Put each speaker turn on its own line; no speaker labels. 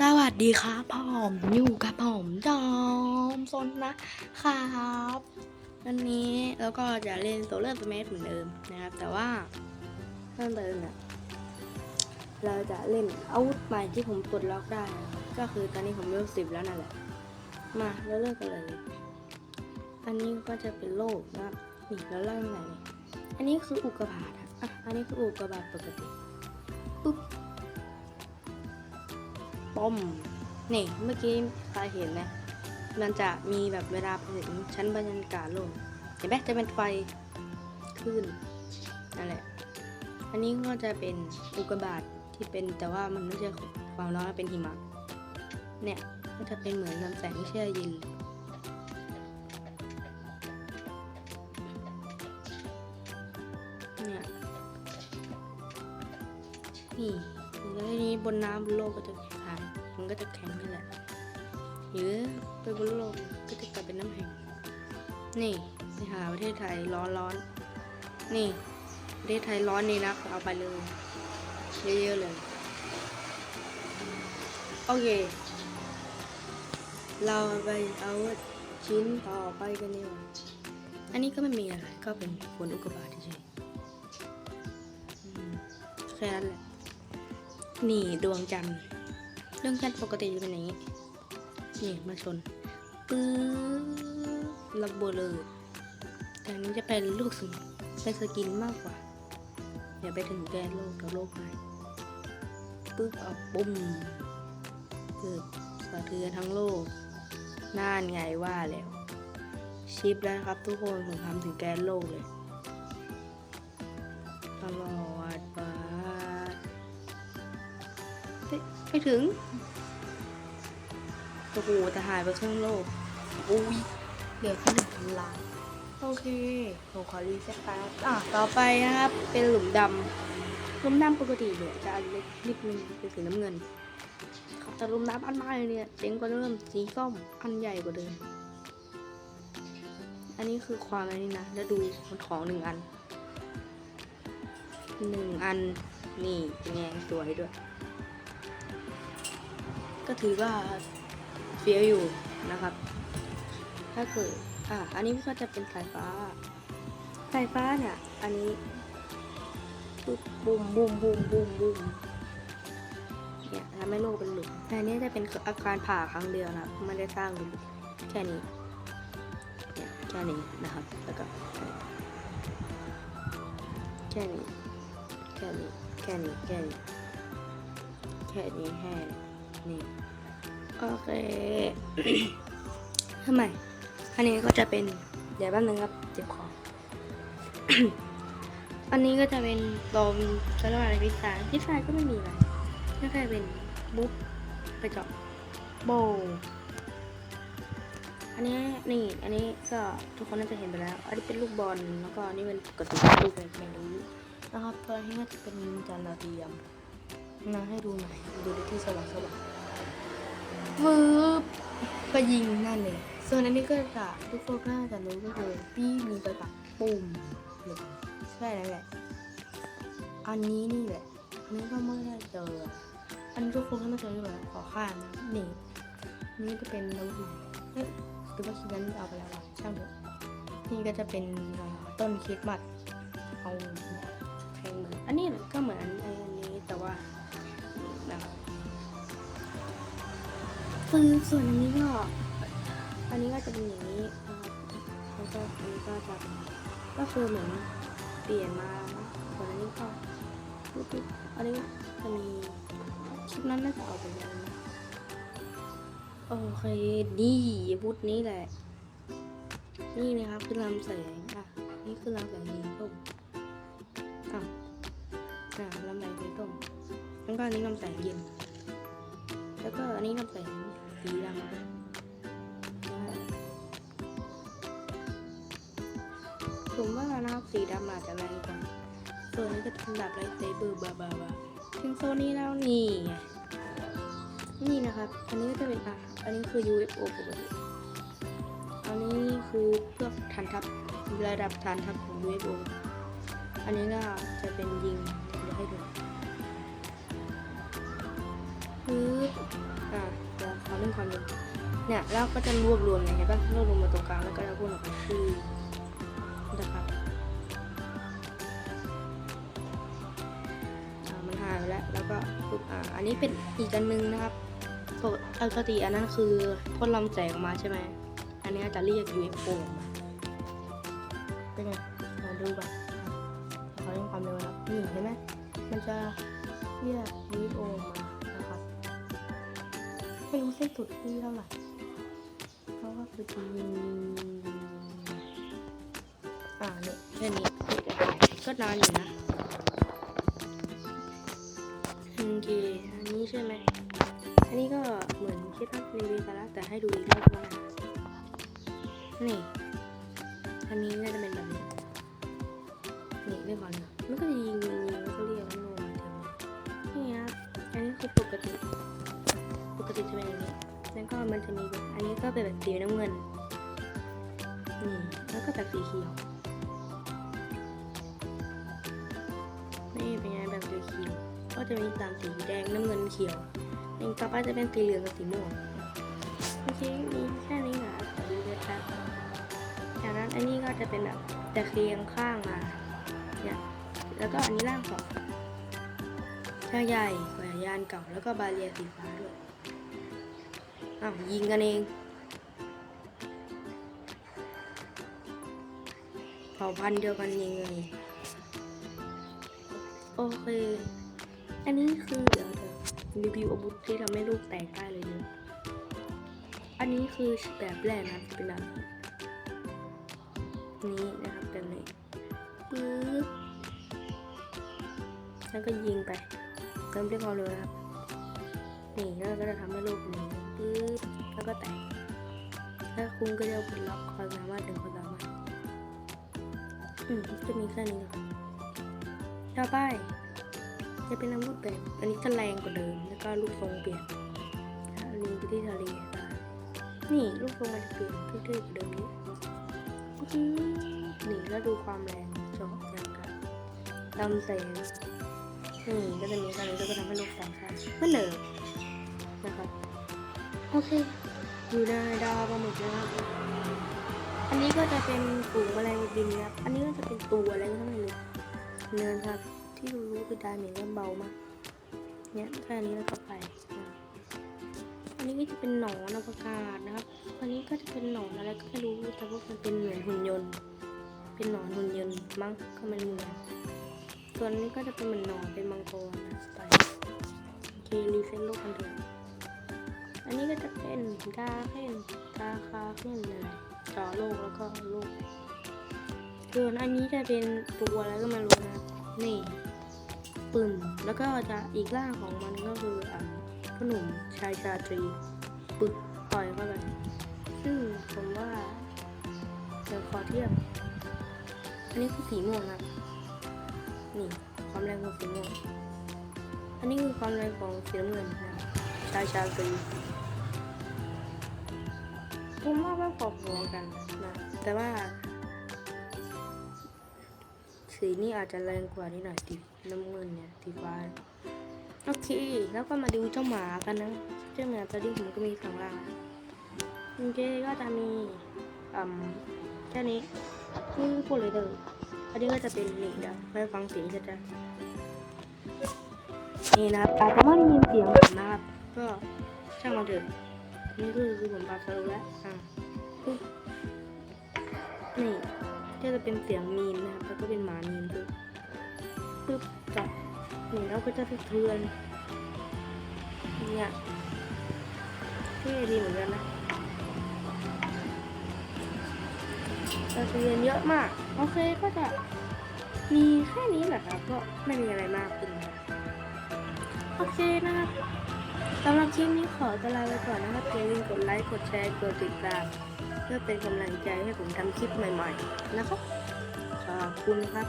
สวัสดีครับผมอยู่กับผมจอมซนนะครับวันนี้แล้วก็จะเล่นโซเลอร์สเมทเหมือนเดิมนะครับ แต่ว่าเพิ่มเติมเนี่ยเราจะเล่นอาวุธใหม่ที่ผมปลดล็อกได้นะก็คือตอนนี้ผมเลเวลสิบแล้วนั่นแหละ มาแล้วเริ่มกันเลย อันนี้ก็จะเป็นโลกนะครับนี่แล้วเริ่มไหนอันนี้คืออุกกาบาตอะอะอันนี้คืออุกกาบาตปกติปุ๊บ ป้อม นี่เมื่อกี้ใครเห็นไหมมันจะมีแบบเวลาไปถึงชั้นบรรยากาศลกเห็นไหมจะเป็นไฟขึ้นนั่นแหละ อันนี้ก็จะเป็นอุกกาบาตที่เป็นแต่ว่ามันไม่ใช่ความร้อนเป็นหิมะ เนี่ยก็จะเป็นเหมือนลำแสงที่แช่เย็นเนี่ยนี่แล้วทีนี้บนน้ำบนโลกก็จะ มันก็จะแข็งนี่แหละ หรือไปบนโลกก็จะกลายเป็นน้ำแข็ง นี่ไปหาประเทศไทยร้อนร้อนๆนี่ประเทศไทยร้อนนี่นะเอาไปเลยเยอะๆเลย โอเค เราไปเอาชิ้นต่อไปกันดีกว่าอันนี้ก็ไม่มีอะไร ก็เป็นฝนอุกกาบาตเฉยแค่นั้นแหละ นี่ดวงจันทร์ ดวงจันทร์ปกติจะเป็นอย่างนี้นี่มาชนปื้อระเบิดเลยแต่นี้จะเป็นลูกสมุนเป็นสกินมากกว่าอย่าไปถึงแกนโลกกับโลกหายปึ๊บเอาปุ่มเกิดสะเทือนทั้งโลกน่านไงว่าแล้วชิปแล้วครับทุกคนผมทำถึงแกนโลกเลยตลอดไป ไม่ถึงโอ้โหแต่หายไปครึ่งโลกอุ้ยเหลือแค่หนึ่งพันล้านโอเคผมขอรีเซ็ตแป๊บอะต่อไปนะครับ เป็นหลุมดำหลุมดำปกติเนี่ยจะอันเล็กนิดนึงเป็นสีน้ำเงินครับแต่หลุมดำอันใหม่เนี่ยเจ๋งกว่าเดิมสีส้มอันใหญ่กว่าเดิมอันนี้คือความอันนี้นะ แล้วดูมันของหนึ่งอันหนึ่งอันนี่เป็นไงสวยด้วย ก็ถือว่าเฟี้ยวอยู่นะครับ ถ้าเกิดอะอันนี้ก็จะเป็นสายฟ้า สายฟ้าเนี่ย อันนี้ปุ๊บบูมบูมบูมบูมบูมเนี่ยทำให้โลกเป็นหลุมแต่อันนี้จะเป็นอาการผ่าครั้งเดียวนะไม่ได้สร้างหลุมแค่นี้เนี่ยแค่นี้นะครับ แล้วก็แค่นี้ แค่นี้ แค่นี้ แค่นี้ แค่นี้แค่นี้ โอเคทำไมอันนี้ก็จะเป็นเดี๋ยวแป๊บนึงครับเจ็บคออันนี้ก็จะเป็นลมจะเรียกว่าอะไรพิซซ่าพิซซ่าก็ไม่มีอะไรก็แค่เป็นบุ๊บไปเจาะโบว์อันนี้นี่ อันนี้ก็ทุกคนน่าจะเห็นไปแล้ว อันนี้เป็นลูกบอล แล้วก็อันนี่เป็นปกติลูกอะไรไม่รู้นะครับตัวนี้ก็จะเป็นจานดาวเทียมนะให้ดูหน่อยดูในที่สว่างสว่าง วืบก็ยิงนั่นเลย ส่วนอันนี้ก็จะทุกคนก็น่าจะรู้ก็คือพี่มีไปปักปุ่มเลยใช่แล้วแหละ อันนี้นี่แหละอันนี้ก็ไม่ได้เจอ อันนี้ทุกคนก็ไม่เคยแบบขอข้ามนี่ นี่ก็เป็นน้ำมันเอ๊ะหรือว่าคิดนั้นเอาไปแล้วช่างเถอะนี่ก็จะเป็นต้นคริสต์มาสเอาแพงเหมือนอันนี้ก็เหมือนอัน คือส่วนนี้ก็อันนี้ก็จะเป็นอย่างนี้นะครับแล้วก็อันนี้ก็จะก็คือเหมือนเปลี่ยนมาส่วนอันนี้ก็ปุ๊บๆอันนี้จะมีคลิปนั้นน่าจะเอาไปแล้วโอเคดีพุทนี้แหละ นี่นะครับคือลำแสงอะนี่คือลำแสงสีส้มอะอะลำแสงสีส้มแล้วก็อันนี้ลำแสงเย็น แล้วก็อันนี้ลำแสง สีดำนะผมว่านะครับสีดำอาจจะแรงกว่าส่วนนี้ก็เป็นแบบไลท์เซเบอร์บาบาบาถึงโซนนี้แล้วนี่ไงนี่นะครับ อันนี้ก็จะเป็นอะ อันนี้คือ UFO ปกติอันนี้คือเพื่อฐานทัพระดับฐานทัพของ UFO อันนี้ก็จะเป็นยิงเดี๋ยวให้ดูปึ๊บออ่าเดี๋ยวขอเรื่องความเร็วเนี่ยแล้วก็จะรวบรวมเนี่ยเห็นป่ะรวบรวมมาตรงกลางแล้วก็จะพูดออกมาชื่อนะครับมันหายไปแล้ว แล้วก็ปุ๊บอ่าอันนี้เป็นอีกอันนึงนะครับปกปกติอันนั้นคือพ่นลำแสงออกมาใช่ไหมอันนี้จะเรียก UFO ออกมาเป็นไงมาดูก่อนขอเร่งความเร็วนะครับนี่เห็นไหมมันจะเรียก UFO ออกมา ไม่รู้เส้นสุดที่เท่าไหร่เพราะว่าคือยิงอ่าเนี่ยแค่นี้ก็นานอยู่นะโอเคอันนี้ใช่ไหมอันนี้ก็เหมือนคิดว่ารีวิวไปแล้วแต่ให้ดูอีกรอบว่านี่อันนี้น่าจะเป็นแบบนี้นี่ไม่พอเลยมันก็จะยิงยิงยิงแล้วก็เรียก จะเป็นอย่างนี้แล้วก็มันจะมีแบบอันนี้ก็เป็นแบบสีน้ำเงินนี่แล้วก็แบบสีเขียวนี่เป็นไงแบบสีเขียวก็จะมีสามสีแดงน้ำเงินเขียวนี่ต่อไปจะเป็นสีเหลืองกับสีม่วงโอเคมีแค่นี้นะขอดูเลยครับจากนั้นอันนี้ก็จะเป็นแบบตะเคียงข้างมาเนี่ยแล้วก็อันนี้ล่างสองชาใหญ่แหวนยานเก่าแล้วก็บาเรียสีฟ้า อ้าวยิงกันเองเผ่าพันธุ์เดียวกันยิงกันเองโอเค อันนี้คือเดี๋ยวเดี๋ยวรีวิวอาวุธที่ทำให้ลูกแตกได้เลยเนี่ยอันนี้คือแบบแรกนะเป็นแบบนี้นะครับแบบนี้ปึ๊บแล้วก็ยิงไปเติมด้วยความเร็วนะครับนี่แล้วก็จะทำให้ลูกนี้ ปึ๊บแล้วก็แตกแล้วคุณก็จะผลล็อกความสามารถถึงความสามารถอืมจะมีแค่นี้ครับต่อไปจะเป็นอาวุธแบบอันนี้จะแรงกว่าเดิม แล้วก็ลูกทรงเปลี่ยนถ้าลิงไปที่ทะเลนี่ลูกทรงมันจะเปลี่ยนเท่ๆกว่าเดิมนี้นี่แล้วดูความแรงจอบอย่างกันลำแสงนี่ก็จะมีการนี้แล้วก็ทำให้ลูกแตกได้เมือนเดิมนะครับ โอเค อยู่ในดาวปลาหมึกนะครับ อันนี้ก็จะเป็นกลุ่มแมลงบินครับ อันนี้ก็จะเป็นตัวอะไรก็ไม่รู้เนินครับ ที่รู้คือดาเมจก็เบามาก เนี่ยแค่นี้แล้วก็ไป อันนี้ก็จะเป็นหนอนอวกาศนะครับ อันนี้ก็จะเป็นหนอนอะไรก็ไม่รู้แต่ว่ามันเป็นเหมือนหุ่นยนต์ เป็นหนอนหุ่นยนต์มั้งก็ไม่รู้นะส่วนนี้ก็จะเป็นเหมือนหนอนเป็นมังกรนะไปโอเครีเซ็ตโลกกันเถอะ อันนี้ก็จะเป็นดาเคนดาคาเคนอะไรต่อโลกแล้วก็โลกส่วนอันนี้จะเป็นตัวอะไรก็ไม่รู้นะนี่ปึ่มแล้วก็จะอีกร่างของมันก็คืออ่าพ่อหนุ่มชายชาตรีปึกต่อยเข้าไปซึ่งผมว่าเดี๋ยวขอเทียบอันนี้คือสีม่วงนะนี่ความแรงของสีม่วงอันนี้คือความแรงของสีน้ำเงินนะายชาตรีผมว่าว่าพอๆกันนะแต่ว่า สีนี่อาจจะแรงกว่านิดหน่อยสีน้ำเงินเนี่ยสีฟ้าโอเค แล้วก็มาดูเจ้าหมากันนะเจ้าหมาตอนนี้ผมก็มีสองร่างโอเคก็จะมีอืมแค่นี้นี่พูดเลยเด้ออันนี้ก็จะเป็นนี่เดี๋ยวไปฟังเสียงจะจะนี่นะครับอาจจะไม่ได้ยินเสียงผมนะครับ ก็ช่างมันเถอะนี่คือคือผมปรับสรุปแล้วอ่าปึ๊บนี่ก็จะเป็นเสียงมีนนะครับแล้วก็เป็นหมามีนปึ๊บปึ๊บจับนี่แล้วก็จะสะเทือนเนี่ยเท่ดีเหมือนกันนะสะเทือนเยอะมาก โอเคก็จะมีแค่นี้แหละครับ ก็ไม่มีอะไรมากขึ้นนะโอเคนะครับ สำหรับคลิปนี้ขอตัวลาไปก่อนนะครับอย่าลืมกดไลค์ กดแชร์ กดติดตาม เพื่อเป็นกำลังใจให้ผมทำคลิปใหม่ ๆ นะครับ ขอบคุณครับ